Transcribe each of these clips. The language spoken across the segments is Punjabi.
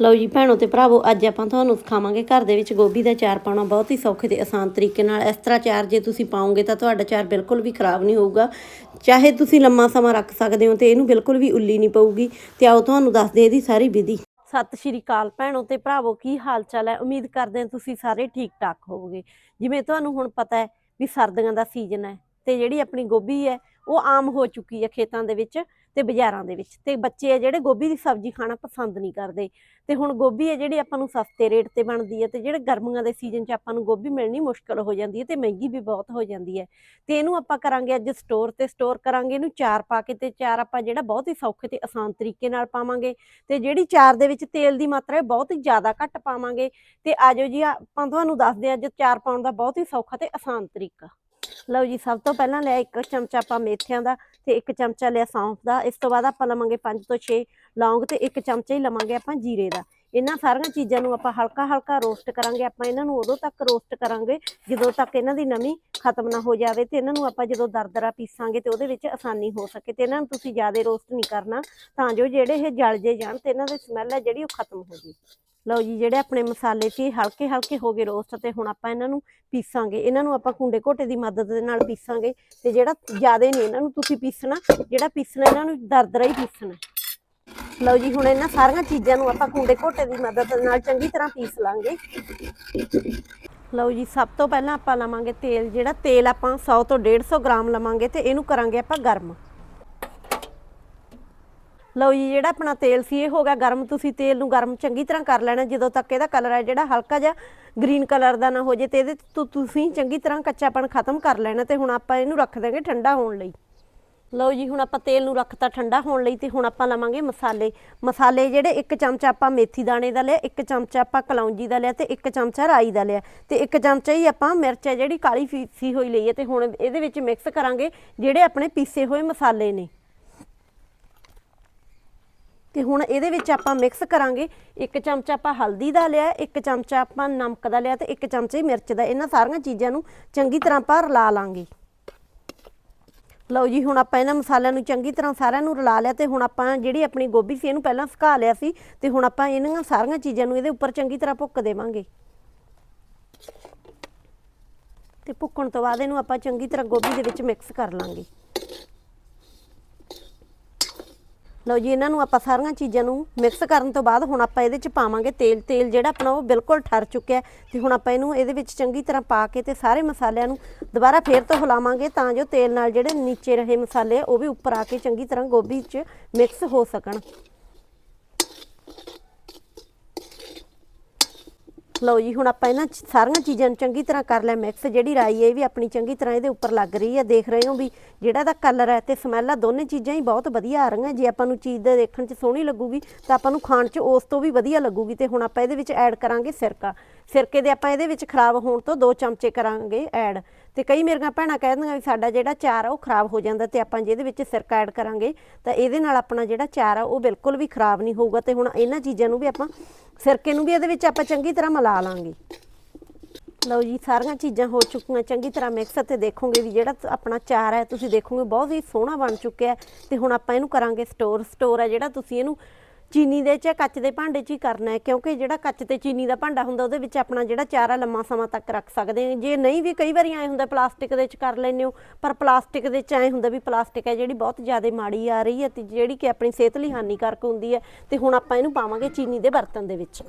ਲਓ ਜੀ ਭੈਣੋ ਤੇ ਭਰਾਵੋ, ਅੱਜ ਆਪਾਂ ਤੁਹਾਨੂੰ ਸਿਖਾਵਾਂਗੇ ਘਰ ਦੇ ਵਿੱਚ ਗੋਭੀ ਦਾ ਚਾਰ ਪਾਉਣਾ ਬਹੁਤ ਹੀ ਸੌਖੇ ਤੇ ਆਸਾਨ ਤਰੀਕੇ ਨਾਲ। ਇਸ ਤਰ੍ਹਾਂ ਚਾਰ ਜੇ ਤੁਸੀਂ ਪਾਓਗੇ ਤਾਂ ਤੁਹਾਡਾ ਚਾਰ ਬਿਲਕੁਲ ਵੀ ਖਰਾਬ ਨਹੀਂ ਹੋਊਗਾ। ਚਾਹੇ ਤੁਸੀਂ ਲੰਮਾ ਸਮਾਂ ਰੱਖ ਸਕਦੇ ਹੋ ਤੇ ਇਹਨੂੰ ਬਿਲਕੁਲ ਵੀ ਉੱਲੀ ਨਹੀਂ ਪਊਗੀ। ਤੇ ਆਓ ਤੁਹਾਨੂੰ ਦੱਸਦੇ ਇਹਦੀ ਸਾਰੀ ਵਿਧੀ। ਸਤਿ ਸ਼੍ਰੀ ਅਕਾਲ ਭੈਣੋ ਤੇ ਭਰਾਵੋ, ਕੀ ਹਾਲ ਚਾਲ ਹੈ? ਉਮੀਦ ਕਰਦੇ ਹਾਂ ਤੁਸੀਂ ਸਾਰੇ ਠੀਕ ਠਾਕ ਹੋਵੋਗੇ। ਜਿਵੇਂ ਤੁਹਾਨੂੰ ਹੁਣ ਪਤਾ ਹੈ ਵੀ ਸਰਦੀਆਂ ਦਾ ਸੀਜ਼ਨ ਹੈ ਤੇ ਜਿਹੜੀ ਆਪਣੀ ਗੋਭੀ ਹੈ, ਉਹ ਆਮ ਹੋ ਚੁੱਕੀ ਹੈ ਖੇਤਾਂ ਦੇ ਵਿੱਚ। ਤੇ ਬਾਜ਼ਾਰਾਂ ਦੇ ਵਿੱਚ। ਤੇ ਬੱਚੇ ਆ ਜਿਹੜੇ ਗੋਭੀ ਦੀ ਸਬਜ਼ੀ ਖਾਣਾ ਪਸੰਦ ਨਹੀਂ ਕਰਦੇ। ਤੇ ਹੁਣ ਗੋਭੀ ਹੈ ਜਿਹੜੀ ਆਪਾਂ ਨੂੰ ਸਸਤੇ ਰੇਟ ਤੇ ਬਣਦੀ ਹੈ ਤੇ ਜਿਹੜੇ ਗਰਮੀਆਂ ਦੇ ਸੀਜ਼ਨ 'ਚ ਆਪਾਂ ਨੂੰ ਗੋਭੀ ਮਿਲਣੀ ਮੁਸ਼ਕਲ ਹੋ ਜਾਂਦੀ ਹੈ ਤੇ ਮਹਿੰਗੀ ਵੀ ਬਹੁਤ ਹੋ ਜਾਂਦੀ ਹੈ ਤੇ ਇਹਨੂੰ ਆਪਾਂ ਕਰਾਂਗੇ ਅੱਜ ਸਟੋਰ ਤੇ ਸਟੋਰ ਕਰਾਂਗੇ ਇਹਨੂੰ ਚਾਰ ਪਾ ਕੇ ਤੇ ਚਾਰ ਆਪਾਂ ਜਿਹੜਾ ਬਹੁਤ ਹੀ ਸੌਖੇ ਤੇ ਆਸਾਨ ਤਰੀਕੇ ਨਾਲ ਪਾਵਾਂਗੇ। ਤੇ ਜਿਹੜੀ ਚਾਰ ਦੇ ਵਿੱਚ ਤੇਲ ਦੀ ਮਾਤਰਾ ਹੈ ਬਹੁਤ ਹੀ ਜ਼ਿਆਦਾ ਘੱਟ ਪਾਵਾਂਗੇ। ਤੇ ਆਜੋ ਜੀ, ਆਪਾਂ ਤੁਹਾਨੂੰ ਦੱਸਦੇ ਹਾਂ ਅੱਜ ਚਾਰ ਪਾਉਣ ਦਾ ਬਹੁਤ ਹੀ ਸੌਖਾ ਤੇ ਆਸਾਨ ਤਰੀਕਾ। ਲਓ ਜੀ, ਸਭ ਤੋਂ ਪਹਿਲਾਂ ਲਿਆ ਇੱਕ ਚਮਚਾ ਆਪਾਂ ਮੇਥਿਆਂ ਦਾ ਤੇ ਇੱਕ ਚਮਚਾ ਲਿਆ ਸੌਂਫ ਦਾ। ਇਸ ਤੋਂ ਬਾਅਦ ਆਪਾਂ ਲਵਾਂਗੇ 5 ਤੋਂ 6 ਲੌਂਗ ਤੇ ਇੱਕ ਚਮਚਾ ਹੀ ਲਵਾਂਗੇ ਆਪਾਂ ਜੀਰੇ ਦਾ। ਇਹਨਾਂ ਸਾਰੀਆਂ ਚੀਜ਼ਾਂ ਨੂੰ ਆਪਾਂ ਹਲਕਾ ਹਲਕਾ ਰੋਸਟ ਕਰਾਂਗੇ। ਆਪਾਂ ਇਹਨਾਂ ਨੂੰ ਉਦੋਂ ਤੱਕ ਰੋਸਟ ਕਰਾਂਗੇ ਜਦੋਂ ਤੱਕ ਇਹਨਾਂ ਦੀ ਨਮੀ ਖਤਮ ਨਾ ਹੋ ਜਾਵੇ ਤੇ ਇਹਨਾਂ ਨੂੰ ਆਪਾਂ ਜਦੋਂ ਦਰਦਰਾ ਪੀਸਾਂਗੇ ਤੇ ਉਹਦੇ ਵਿੱਚ ਆਸਾਨੀ ਹੋ ਸਕੇ ਤੇ ਇਹਨਾਂ ਨੂੰ ਤੁਸੀਂ ਜ਼ਿਆਦਾ ਰੋਸਟ ਨਹੀਂ ਕਰਨਾ। ਤਾਂ ਜੋ ਜਿਹੜੇ ਇਹ ਜਲ ਜੇ ਜਾਣ ਤੇ ਇਹਨਾਂ ਦੀ ਸਮੈਲ ਹੈ ਜਿਹੜੀ ਉਹ ਖਤਮ ਹੋ ਜੇ ਲਓ ਜੀ, ਜਿਹੜੇ ਆਪਣੇ ਮਸਾਲੇ ਸੀ ਹਲਕੇ ਹਲਕੇ ਹੋ ਗਏ ਰੋਸਟ ਤੇ ਹੁਣ ਆਪਾਂ ਇਹਨਾਂ ਨੂੰ ਪੀਸਾਂਗੇ। ਇਹਨਾਂ ਨੂੰ ਆਪਾਂ ਕੁੰਡੇ ਘੋਟੇ ਦੀ ਮਦਦ ਦੇ ਨਾਲ ਪੀਸਾਂਗੇ ਤੇ ਜਿਹੜਾ ਜ਼ਿਆਦਾ ਨਹੀਂ ਇਹਨਾਂ ਨੂੰ ਤੁਸੀਂ ਪੀਸਣਾ, ਜਿਹੜਾ ਪੀਸਣਾ ਇਹਨਾਂ ਨੂੰ ਦਰਦਰਾ ਹੀ ਪੀਸਣਾ। ਲਓ ਜੀ, ਹੁਣ ਇਹਨਾਂ ਸਾਰੀਆਂ ਚੀਜ਼ਾਂ ਨੂੰ ਆਪਾਂ ਕੁੰਡੇ ਘੋਟੇ ਦੀ ਮਦਦ ਨਾਲ ਚੰਗੀ ਤਰ੍ਹਾਂ ਪੀਸ ਲਾਂਗੇ। ਲਓ ਜੀ, ਸਭ ਤੋਂ ਪਹਿਲਾਂ ਆਪਾਂ ਲਵਾਂਗੇ ਤੇਲ, ਜਿਹੜਾ ਤੇਲ ਆਪਾਂ 100 ਤੋਂ 150 ਗ੍ਰਾਮ ਲਵਾਂਗੇ ਤੇ ਇਹਨੂੰ ਕਰਾਂਗੇ ਆਪਾਂ ਗਰਮ। ਲਓ ਜੀ, ਜਿਹੜਾ ਆਪਣਾ ਤੇਲ ਸੀ, ਇਹ ਹੋ ਗਿਆ ਗਰਮ। ਤੁਸੀਂ ਤੇਲ ਨੂੰ ਗਰਮ ਚੰਗੀ ਤਰ੍ਹਾਂ ਕਰ ਲੈਣਾ, ਜਦੋਂ ਤੱਕ ਇਹਦਾ ਕਲਰ ਹੈ ਜਿਹੜਾ ਹਲਕਾ ਜਿਹਾ ਗ੍ਰੀਨ ਕਲਰ ਦਾ ਨਾ ਹੋ ਜੇ, ਤੇ ਇਹਦੇ ਤੋਂ ਤੁਸੀਂ ਚੰਗੀ ਤਰ੍ਹਾਂ ਕੱਚਾਪਣ ਖਤਮ ਕਰ ਲੈਣਾ ਤੇ ਹੁਣ ਆਪਾਂ ਇਹਨੂੰ ਰੱਖ ਦਾਂਗੇ ਠੰਡਾ ਹੋਣ ਲਈ। ਲਓ ਜੀ, ਹੁਣ ਆਪਾਂ ਤੇਲ ਨੂੰ ਰੱਖਤਾ ਠੰਡਾ ਹੋਣ ਲਈ ਤੇ ਹੁਣ ਆਪਾਂ ਲਵਾਂਗੇ ਮਸਾਲੇ। ਮਸਾਲੇ ਜਿਹੜੇ ਇੱਕ ਚਮਚਾ ਆਪਾਂ ਮੇਥੀ ਦਾਣੇ ਦਾ ਲਿਆ, ਇੱਕ ਚਮਚਾ ਆਪਾਂ ਕਲੌਂਜੀ ਦਾ ਲਿਆ ਤੇ ਇੱਕ ਚਮਚਾ ਰਾਈ ਦਾ ਲਿਆ। ਤੇ ਇੱਕ ਚਮਚਾ ਹੀ ਆਪਾਂ ਮਿਰਚ ਹੈ ਜਿਹੜੀ ਕਾਲੀ ਫੀਸੀ ਹੋਈ ਲਈ ਹੈ ਤੇ ਹੁਣ ਇਹਦੇ ਵਿੱਚ ਮਿਕਸ ਕਰਾਂਗੇ ਜਿਹੜੇ ਆਪਣੇ ਪੀਸੇ ਹੋਏ ਮਸਾਲੇ ਨੇ। ਤੇ ਹੁਣ ਇਹਦੇ ਵਿੱਚ ਆਪਾਂ ਮਿਕਸ ਕਰਾਂਗੇ। ਇੱਕ ਚਮਚਾ ਆਪਾਂ ਹਲਦੀ ਦਾ ਲਿਆ, ਇੱਕ ਚਮਚਾ ਆਪਾਂ ਨਮਕ ਦਾ ਲਿਆ ਤੇ ਇੱਕ ਚਮਚੇ ਮਿਰਚ ਦਾ। ਇਹਨਾਂ ਸਾਰੀਆਂ ਚੀਜ਼ਾਂ ਨੂੰ ਚੰਗੀ ਤਰ੍ਹਾਂ ਆਪਾਂ ਰਲਾ ਲਾਂਗੇ। ਲਓ ਜੀ, ਹੁਣ ਆਪਾਂ ਇਹਨਾਂ ਮਸਾਲਿਆਂ ਨੂੰ ਚੰਗੀ ਤਰ੍ਹਾਂ ਸਾਰਿਆਂ ਨੂੰ ਰਲਾ ਲਿਆ ਤੇ ਹੁਣ ਆਪਾਂ ਜਿਹੜੀ ਆਪਣੀ ਗੋਭੀ ਸੀ ਇਹਨੂੰ ਪਹਿਲਾਂ ਸੁਕਾ ਲਿਆ ਸੀ ਤੇ ਹੁਣ ਆਪਾਂ ਇਹਨਾਂ ਸਾਰੀਆਂ ਚੀਜ਼ਾਂ ਨੂੰ ਇਹਦੇ ਉੱਪਰ ਚੰਗੀ ਤਰ੍ਹਾਂ ਭੁੱਕ ਦੇਵਾਂਗੇ। ਤੇ ਭੁੱਕਣ ਤੋਂ ਬਾਅਦ ਇਹਨੂੰ ਆਪਾਂ ਚੰਗੀ ਤਰ੍ਹਾਂ ਗੋਭੀ ਦੇ ਵਿੱਚ ਮਿਕਸ ਕਰ ਲਾਂਗੇ। ਲਓ ਜੀ, ਇਹਨਾਂ ਨੂੰ ਆਪਾਂ ਸਾਰੀਆਂ ਚੀਜ਼ਾਂ ਨੂੰ ਮਿਕਸ ਕਰਨ ਤੋਂ ਬਾਅਦ ਹੁਣ ਆਪਾਂ ਇਹਦੇ ਚ ਪਾਵਾਂਗੇ ਤੇਲ। ਤੇਲ ਜਿਹੜਾ ਆਪਣਾ ਉਹ ਬਿਲਕੁਲ ਠਰ ਚੁੱਕਿਆ ਤੇ ਹੁਣ ਆਪਾਂ ਇਹਨੂੰ ਇਹਦੇ ਵਿੱਚ ਚੰਗੀ ਤਰ੍ਹਾਂ ਪਾ ਕੇ ਤੇ ਸਾਰੇ ਮਸਾਲਿਆਂ ਨੂੰ ਦੁਬਾਰਾ ਫੇਰ ਤੋਂ ਹਿਲਾਵਾਂਗੇ ਤਾਂ ਜੋ ਤੇਲ ਨਾਲ ਜਿਹੜੇ ਨੀਚੇ ਰਹੇ ਮਸਾਲੇ ਉਹ ਵੀ ਉੱਪਰ ਆ ਕੇ ਚੰਗੀ ਤਰ੍ਹਾਂ ਗੋਭੀ 'ਚ ਮਿਕਸ ਹੋ ਸਕਣ। ਲਓ ਜੀ, ਹੁਣ ਆਪਾਂ ਇਹਨਾਂ ਸਾਰੀਆਂ ਚੀਜ਼ਾਂ ਨੂੰ ਚੰਗੀ ਤਰ੍ਹਾਂ ਕਰ ਲਿਆ ਮਿਕਸ ਜਿਹੜੀ ਰਾਈ ਹੈ ਇਹ ਵੀ ਆਪਣੀ ਚੰਗੀ ਤਰ੍ਹਾਂ ਇਹਦੇ ਉੱਪਰ ਲੱਗ ਰਹੀ ਹੈ। ਦੇਖ ਰਹੇ ਹੋ ਵੀ ਜਿਹੜਾ ਇਹਦਾ ਕਲਰ ਹੈ ਤੇ ਸਮੈਲ ਆ, ਦੋਨੇ ਚੀਜ਼ਾਂ ਹੀ ਬਹੁਤ ਵਧੀਆ ਆ ਰਹੀਆਂ। ਜੇ ਆਪਾਂ ਨੂੰ ਚੀਜ਼ ਦੇ ਦੇਖਣ 'ਚ ਸੋਹਣੀ ਲੱਗੂਗੀ, ਤਾਂ ਆਪਾਂ ਨੂੰ ਖਾਣ 'ਚ ਉਸ ਤੋਂ ਵੀ ਵਧੀਆ ਲੱਗੂਗੀ। ਤੇ ਹੁਣ ਆਪਾਂ ਇਹਦੇ ਵਿੱਚ ਐਡ ਕਰਾਂਗੇ ਸਿਰਕਾ। ਸਿਰਕੇ ਦੇ ਆਪਾਂ ਇਹਦੇ ਵਿੱਚ ਖਰਾਬ ਹੋਣ ਤੋਂ 2 ਚਮਚੇ ਕਰਾਂਗੇ ਐਡ ਤੇ ਕਈ ਮੇਰੀਆਂ ਭੈਣਾਂ ਕਹਿ ਦਿੰਦੀਆਂ ਵੀ ਸਾਡਾ ਜਿਹੜਾ ਚਾਰ ਆ, ਉਹ ਖਰਾਬ ਹੋ ਜਾਂਦਾ ਤੇ ਆਪਾਂ ਜੇ ਵਿੱਚ ਸਿਰਕਾ ਐਡ ਕਰਾਂਗੇ, ਤਾਂ ਇਹਦੇ ਨਾਲ ਆਪਣਾ ਜਿਹੜਾ ਚਾਰ ਆ, ਉਹ ਬਿਲਕੁਲ ਵੀ ਖਰਾਬ ਨਹੀਂ ਹੋਊਗਾ ਤੇ ਹੁਣ ਇਹਨਾਂ ਚੀਜ਼ਾਂ ਨੂੰ ਵੀ ਆਪਾਂ ਸਿਰਕੇ ਨੂੰ ਵੀ ਇਹਦੇ ਵਿੱਚ ਆਪਾਂ ਚੰਗੀ ਤਰ੍ਹਾਂ ਮਿਲਾ ਲਾਂਗੇ। ਲਓ ਜੀ, ਸਾਰੀਆਂ ਚੀਜ਼ਾਂ ਹੋ ਚੁੱਕੀਆਂ, ਚੰਗੀ ਤਰ੍ਹਾਂ ਮਿਕਸ ਤੇ ਦੇਖੋਗੇ ਵੀ ਜਿਹੜਾ ਆਪਣਾ ਚਾਰ ਹੈ ਤੁਸੀਂ ਦੇਖੋਗੇ ਬਹੁਤ ਹੀ ਸੋਹਣਾ ਬਣ ਚੁੱਕਿਆ ਤੇ ਹੁਣ ਆਪਾਂ ਇਹਨੂੰ ਕਰਾਂਗੇ ਸਟੋਰ ਸਟੋਰ ਹੈ ਜਿਹੜਾ ਤੁਸੀਂ ਇਹਨੂੰ ਚੀਨੀ ਦੇ ਚ ਕੱਚ ਦੇ ਭਾਂਡੇ 'ਚ ਹੀ ਕਰਨਾ ਹੈ, ਕਿਉਂਕਿ ਜਿਹੜਾ ਕੱਚ ਤੇ ਚੀਨੀ ਦਾ ਭਾਂਡਾ ਹੁੰਦਾ, ਉਹਦੇ ਵਿੱਚ ਆਪਣਾ ਜਿਹੜਾ ਚਾਰ ਆ ਲੰਮਾ ਸਮਾਂ ਤੱਕ ਰੱਖ ਸਕਦੇ ਹਾਂ। ਜੇ ਨਹੀਂ ਵੀ ਕਈ ਵਾਰੀ ਐ ਹੁੰਦਾ, ਪਲਾਸਟਿਕ ਦੇ ਚ ਕਰ ਲੈਂਦੇ ਹੋ, ਪਰ ਪਲਾਸਟਿਕ ਦੇ ਚ ਐ ਹੁੰਦਾ ਵੀ ਪਲਾਸਟਿਕ ਹੈ ਜਿਹੜੀ ਬਹੁਤ ਜ਼ਿਆਦਾ ਮਾੜੀ ਆ ਰਹੀ ਹੈ ਤੇ ਜਿਹੜੀ ਕਿ ਆਪਣੀ ਸਿਹਤ ਲਈ ਹਾਨੀਕਾਰਕ ਹੁੰਦੀ ਹੈ ਤੇ ਹੁਣ ਆਪਾਂ ਇਹਨੂੰ ਪਾਵਾਂਗੇ ਚੀਨੀ ਦੇ ਬਰਤਨ ਦੇ ਵਿੱਚ।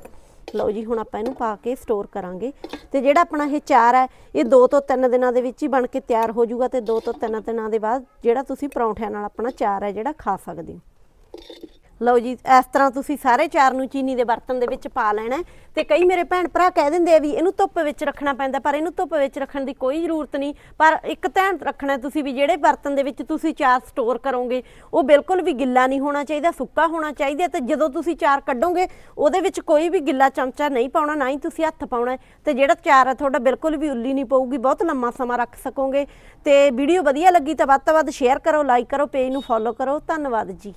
ਲਓ ਜੀ, ਹੁਣ ਆਪਾਂ ਇਹਨੂੰ ਪਾ ਕੇ ਸਟੋਰ ਕਰਾਂਗੇ ਤੇ ਜਿਹੜਾ ਆਪਣਾ ਇਹ ਚਾਰ ਹੈ, ਇਹ 2 ਤੋਂ 3 ਦਿਨਾਂ ਦੇ ਵਿੱਚ ਹੀ ਬਣ ਕੇ ਤਿਆਰ ਹੋ ਜਾਊਗਾ ਤੇ 2 ਤੋਂ 3 ਦਿਨਾਂ ਦੇ ਬਾਅਦ ਜਿਹੜਾ ਤੁਸੀਂ ਪਰੌਂਠਿਆਂ ਨਾਲ ਆਪਣਾ ਚਾਰ ਹੈ ਜਿਹੜਾ ਖਾ ਸਕਦੇ ਹੋ। ਲਓ ਜੀ, ਇਸ ਤਰ੍ਹਾਂ ਤੁਸੀਂ ਸਾਰੇ ਚਾਰ ਨੂੰ ਚੀਨੀ ਦੇ ਬਰਤਨ ਦੇ ਵਿੱਚ ਪਾ ਲੈਣਾ ਹੈ ਤੇ ਕਈ ਮੇਰੇ ਭੈਣ ਭਰਾ ਕਹਿ ਦਿੰਦੇ ਆ ਵੀ ਇਹਨੂੰ ਧੁੱਪ ਵਿੱਚ ਰੱਖਣਾ ਪੈਂਦਾ, ਪਰ ਇਹਨੂੰ ਧੁੱਪ ਵਿੱਚ ਰੱਖਣ ਦੀ ਕੋਈ ਜ਼ਰੂਰਤ ਨਹੀਂ। ਪਰ ਇੱਕ ਧਿਆਨ ਰੱਖਣਾ ਤੁਸੀਂ ਵੀ ਜਿਹੜੇ ਬਰਤਨ ਦੇ ਵਿੱਚ ਤੁਸੀਂ ਚਾਰ ਸਟੋਰ ਕਰੋਗੇ, ਉਹ ਬਿਲਕੁਲ ਵੀ ਗਿੱਲਾ ਨਹੀਂ ਹੋਣਾ ਚਾਹੀਦਾ, ਸੁੱਕਾ ਹੋਣਾ ਚਾਹੀਦਾ ਤੇ ਜਦੋਂ ਤੁਸੀਂ ਚਾਰ ਕੱਢੋਗੇ, ਉਹਦੇ ਵਿੱਚ ਕੋਈ ਵੀ ਗਿੱਲਾ ਚਮਚਾ ਨਹੀਂ ਪਾਉਣਾ, ਨਾ ਹੀ ਤੁਸੀਂ ਹੱਥ ਪਾਉਣਾ ਹੈ ਤੇ ਜਿਹੜਾ ਚਾਰ ਹੈ ਤੁਹਾਡਾ ਬਿਲਕੁਲ ਵੀ ਉੱਲੀ ਨਹੀਂ ਪਊਗੀ, ਬਹੁਤ ਲੰਮਾ ਸਮਾਂ ਰੱਖ ਸਕੋਗੇ। ਤੇ ਵੀਡੀਓ ਵਧੀਆ ਲੱਗੀ ਤਾਂ ਵੱਧ ਤੋਂ ਵੱਧ ਸ਼ੇਅਰ ਕਰੋ ਲਾਈਕ ਕਰੋ ਪੇਜ ਨੂੰ ਫੋਲੋ ਕਰੋ, ਧੰਨਵਾਦ ਜੀ।